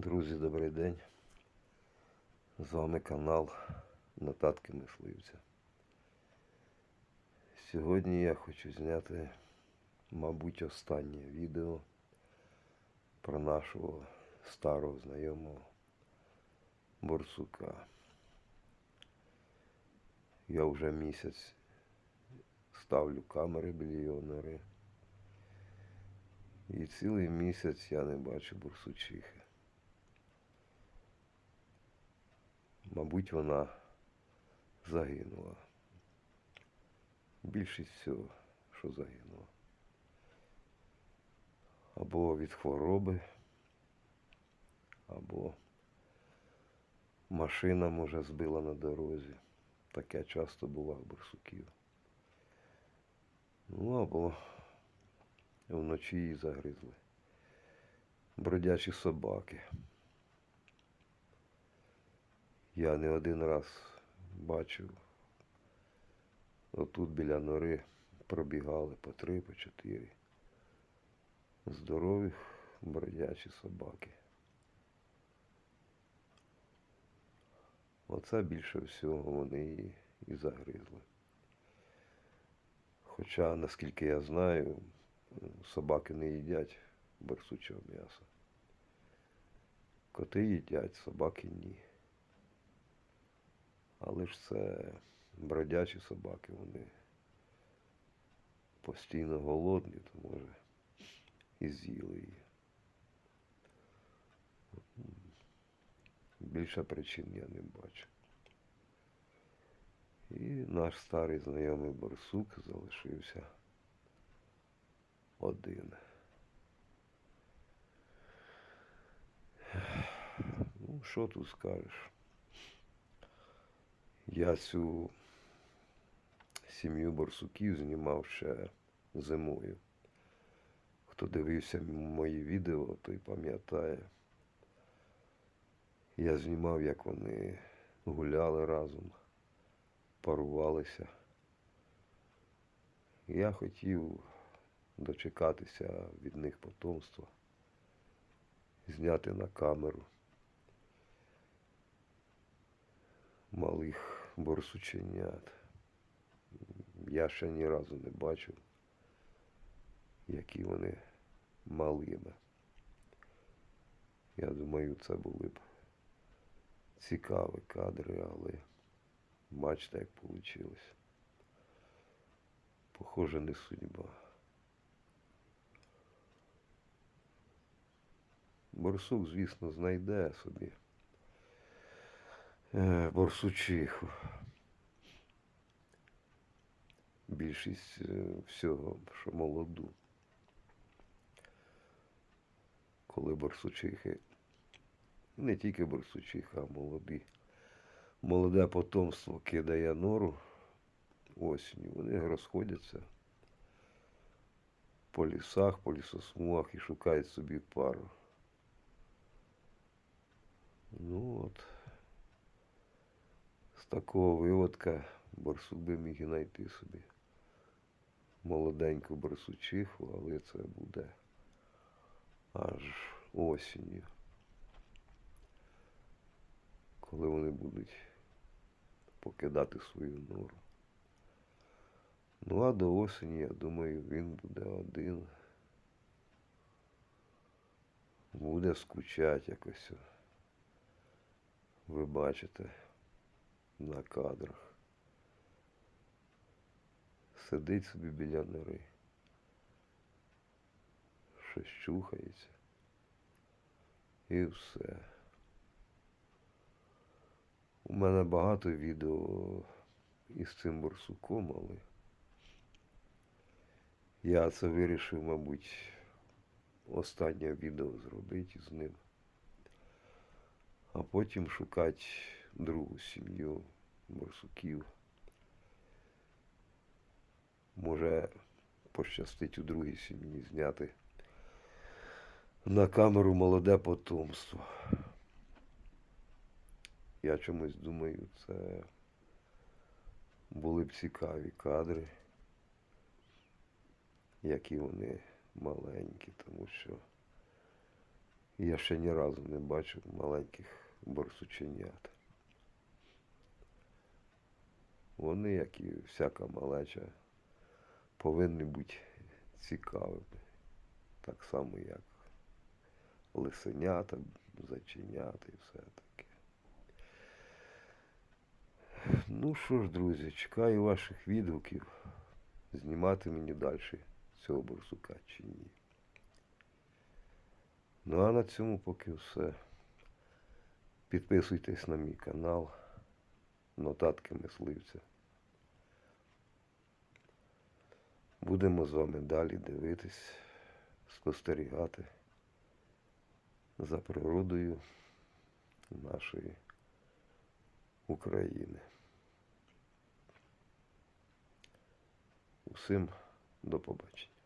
Друзі, добрий день. З вами канал Нотатки Мисливця. Сьогодні я хочу зняти, мабуть, останнє відео про нашого старого знайомого борсука. Я вже місяць ставлю камери біля. І цілий місяць я не бачу бурсучихи. Мабуть, вона загинула. Більшість всього, що загинула. Або від хвороби, або машина, може, збила на дорозі. Таке часто буває у барсуків. Ну, або вночі її загризли. Бродячі собаки. Я не один раз бачив. Отут біля нори пробігали по три, по чотири. Здорові бродячі собаки. Оце більше всього вони і, і загризли. Хоча, наскільки я знаю, собаки не їдять барсучого м'яса. Коти їдять, собаки ні. Але ж це бродячі собаки, вони постійно голодні, то може і з'їли її. Більше причин я не бачу. І наш старий знайомий борсук залишився один. Ну, що тут скажеш? Я цю сім'ю борсуків знімав ще зимою. Хто дивився мої відео, той пам'ятає. Я знімав, як вони гуляли разом, парувалися. Я хотів дочекатися від них потомства, зняти на камеру малих борсученят. Я ще ні разу не бачив, які вони малими. Я думаю, це були б цікаві кадри, але бачите, як вийшло. Похоже, не судьба. Борсук, звісно, знайде собі борсучиху. Більшість е, всього, що молоду. Коли борсучихи, не тільки борсучиха, а молоді. Молоде потомство кидає нору осінню, вони розходяться по лісах, по лісосмугах і шукають собі пару. Ну от, такого виводка борсук би міг і знайти собі молоденьку борсучиху, але це буде аж осінню. Коли вони будуть покидати свою нору. Ну а до осені, я думаю, він буде один. Буде скучать якось. Ви бачите на кадрах. Сидить собі біля нори. Щось чухається. І все. У мене багато відео із цим борсуком, але я це вирішив, мабуть, останнє відео зробити з ним. А потім шукати другу сім'ю борсуків. Може пощастить у другій сім'ї зняти на камеру молоде потомство. Я чомусь думаю, це були б цікаві кадри, які вони маленькі, тому що Я ще ні разу не бачив маленьких борсученят. Вони, як і всяка малеча, повинні бути цікавими. Так само, як лисенята, зайченята і все таке. Ну що ж, друзі, чекаю ваших відгуків. Знімати мені далі цього борсука чи ні. Ну а на цьому поки все. Підписуйтесь на мій канал. Нотатки мисливця. Будемо з вами далі дивитись, спостерігати за природою нашої України. Усім до побачення.